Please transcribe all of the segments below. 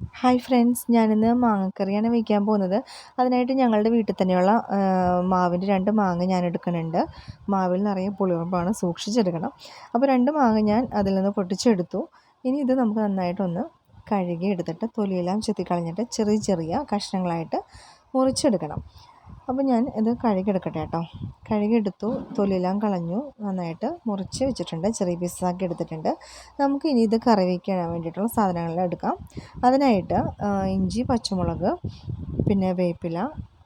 Hi friends ഞാനിന്ന് മാങ്ങക്കറിയാണ് വയ്ക്കാൻ പോകുന്നത്. അതിനായിട്ട് ഞങ്ങളുടെ വീട്ടിൽ തന്നെയുള്ള മാവിന്റെ രണ്ട് മാങ്ങ ഞാൻ എടുക്കുന്നുണ്ട്. മാവിൽ നിറയെ പുളിയുറപ്പാണ് സൂക്ഷിച്ചെടുക്കണം. അപ്പോൾ രണ്ട് മാങ്ങ ഞാൻ അതിൽ നിന്ന് പൊട്ടിച്ചെടുത്തു. ഇനി ഇത് നമുക്ക് നന്നായിട്ടൊന്ന് കഴുകി എടുത്തിട്ട് തൊലിയെല്ലാം ചെത്തിക്കളഞ്ഞിട്ട് ചെറിയ ചെറിയ കഷ്ണങ്ങളായിട്ട് മുറിച്ചെടുക്കണം. അപ്പോൾ ഞാൻ ഇത് കഴുകിയെടുക്കട്ടെ കേട്ടോ. കഴുകിയെടുത്തു തൊലിയെല്ലാം കളഞ്ഞു നന്നായിട്ട് മുറിച്ച് വെച്ചിട്ടുണ്ട് ചെറിയ പീസാക്കി എടുത്തിട്ടുണ്ട്. നമുക്ക് ഇനി ഇത് കറി വയ്ക്കാൻ വേണ്ടിയിട്ടുള്ള സാധനങ്ങളെല്ലാം എടുക്കാം. അതിനായിട്ട് ഇഞ്ചി പച്ചമുളക് പിന്നെ വേപ്പില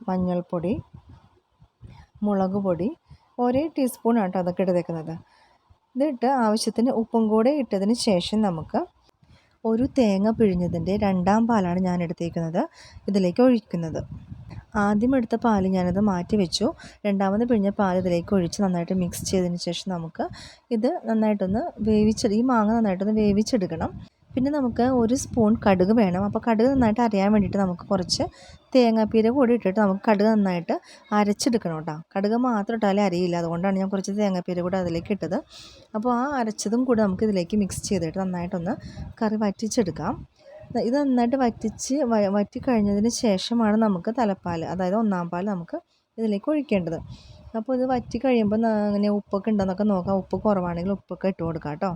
മഞ്ഞൾപ്പൊടി മുളക് പൊടി ഒരേ ആട്ടോ അതൊക്കെ എടുത്തേക്കുന്നത്. ഇതിട്ട് ആവശ്യത്തിന് ഉപ്പും കൂടെ ഇട്ടതിന് ശേഷം നമുക്ക് ഒരു തേങ്ങ പിഴിഞ്ഞതിന്റെ രണ്ടാം പാലാണ് ഞാൻ എടുത്തേക്കുന്നത്. ഇതിലേക്ക് ഒഴിക്കുന്നത്. ആദ്യം എടുത്ത പാൽ ഞാനത് മാറ്റി വെച്ചു. രണ്ടാമത് പിഴിഞ്ഞ പാൽ ഇതിലേക്ക് ഒഴിച്ച് നന്നായിട്ട് മിക്സ് ചെയ്തതിന് ശേഷം നമുക്ക് ഇത് നന്നായിട്ടൊന്ന് വേവിച്ച് ഈ മാങ്ങ നന്നായിട്ടൊന്ന് വേവിച്ചെടുക്കണം. പിന്നെ നമുക്ക് ഒരു സ്പൂൺ കടുക് വേണം. അപ്പോൾ കടുക് നന്നായിട്ട് അറിയാൻ വേണ്ടിയിട്ട് നമുക്ക് കുറച്ച് തേങ്ങാപ്പീര കൂടി ഇട്ടിട്ട് നമുക്ക് കടുക് നന്നായിട്ട് അരച്ചെടുക്കണം കേട്ടോ. കടുക് മാത്രം ഇട്ടാലേ അറിയില്ല അതുകൊണ്ടാണ് ഞാൻ കുറച്ച് തേങ്ങാപ്പീര കൂടി അതിലേക്ക് ഇട്ടത്. അപ്പോൾ ആ അരച്ചതും കൂടി നമുക്ക് ഇതിലേക്ക് മിക്സ് ചെയ്തിട്ട് നന്നായിട്ടൊന്ന് കറി വറ്റിച്ചെടുക്കാം. ഇത് നന്നായിട്ട് വറ്റിച്ച് വറ്റി കഴിഞ്ഞതിന് ശേഷമാണ് നമുക്ക് തലപ്പാൽ അതായത് ഒന്നാം പാൽ നമുക്ക് ഇതിലേക്ക് ഒഴിക്കേണ്ടത്. അപ്പോൾ ഇത് വറ്റി കഴിയുമ്പോൾ അങ്ങനെ ഉപ്പൊക്കെ ഉണ്ടെന്നൊക്കെ നോക്കാം. ഉപ്പ് കുറവാണെങ്കിൽ ഉപ്പൊക്കെ ഇട്ട് കൊടുക്കാം കേട്ടോ.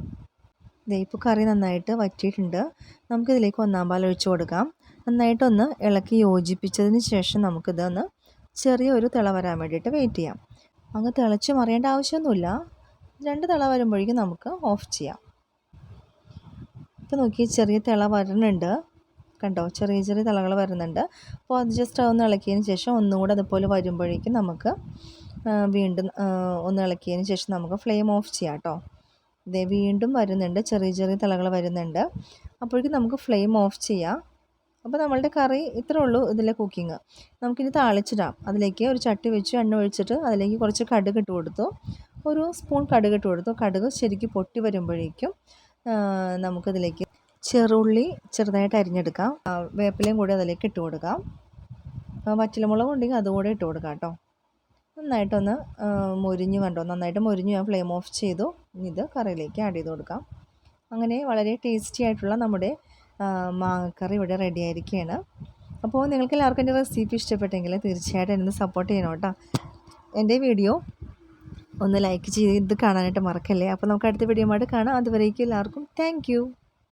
ഇപ്പോൾ കറി നന്നായിട്ട് വറ്റിയിട്ടുണ്ട്. നമുക്കിതിലേക്ക് ഒന്നാം പാൽ ഒഴിച്ചു കൊടുക്കാം. നന്നായിട്ടൊന്ന് ഇളക്കി യോജിപ്പിച്ചതിന് ശേഷം നമുക്കിതൊന്ന് ചെറിയ ഒരു തിള വരാൻ വേണ്ടിയിട്ട് വെയിറ്റ് ചെയ്യാം. അങ്ങ് തിളച്ച് മറിയേണ്ട ആവശ്യമൊന്നുമില്ല. രണ്ട് തിള വരുമ്പോഴേക്കും നമുക്ക് ഓഫ് ചെയ്യാം. ഇപ്പോൾ നോക്കി ചെറിയ തിള വരുന്നുണ്ട്. കണ്ടോ? ചെറിയ ചെറിയ തിളകൾ വരുന്നുണ്ട്. അപ്പോൾ അത് ജസ്റ്റ് ഒന്ന് ഇളക്കിയതിന് ശേഷം ഒന്നുകൂടെ അതുപോലെ വരുമ്പോഴേക്കും നമുക്ക് വീണ്ടും ഒന്ന് ഇളക്കിയതിന് ശേഷം നമുക്ക് ഫ്ലെയിം ഓഫ് ചെയ്യാം കേട്ടോ ഇതേ വീണ്ടും വരുന്നുണ്ട്. ചെറിയ ചെറിയ തിളകൾ വരുന്നുണ്ട്. അപ്പോഴേക്കും നമുക്ക് ഫ്ലെയിം ഓഫ് ചെയ്യാം. അപ്പോൾ നമ്മളുടെ കറി ഇത്രേ ഉള്ളൂ ഇതിലെ കുക്കിങ് നമുക്കിനി താളിച്ചിടാം. അതിലേക്ക് ഒരു ചട്ടി വെച്ച് എണ്ണ ഒഴിച്ചിട്ട് അതിലേക്ക് കുറച്ച് കടുക് ഇട്ട് കൊടുത്തു. ഒരു സ്പൂൺ കടുക് ഇട്ട് കൊടുത്തു. കടുക് ശരിക്കും പൊട്ടി വരുമ്പോഴേക്കും നമുക്കിതിലേക്ക് ചെറുള്ളി ചെറുതായിട്ട് അരിഞ്ഞെടുക്കാം. വേപ്പിലയും കൂടി അതിലേക്ക് ഇട്ട് കൊടുക്കാം. വറ്റൽമുളക് ഉണ്ടെങ്കിൽ അതുകൂടെ ഇട്ട് കൊടുക്കാം കേട്ടോ. നന്നായിട്ടൊന്ന് മൊരിഞ്ഞു കണ്ടോ? നന്നായിട്ട് മൊരിഞ്ഞ് ഞാൻ ഫ്ലെയിം ഓഫ് ചെയ്തു. ഇത് കറിയിലേക്ക് ആഡ് ചെയ്ത് കൊടുക്കാം. അങ്ങനെ വളരെ ടേസ്റ്റി ആയിട്ടുള്ള നമ്മുടെ മാങ്ങക്കറി ഇവിടെ റെഡി ആയിരിക്കുകയാണ്. അപ്പോൾ നിങ്ങൾക്ക് എല്ലാവർക്കും എന്റെ റെസിപ്പി ഇഷ്ടപ്പെട്ടെങ്കിൽ തീർച്ചയായിട്ടും എന്നെ സപ്പോർട്ട് ചെയ്യണം കേട്ടോ. എന്റെ വീഡിയോ ഒന്ന് ലൈക്ക് ചെയ്ത് കാണാനായിട്ട് മറക്കല്ലേ? അപ്പോൾ നമുക്ക് അടുത്ത വീഡിയോ ആയിട്ട് കാണാം. അതുവരേക്കും എല്ലാവർക്കും താങ്ക്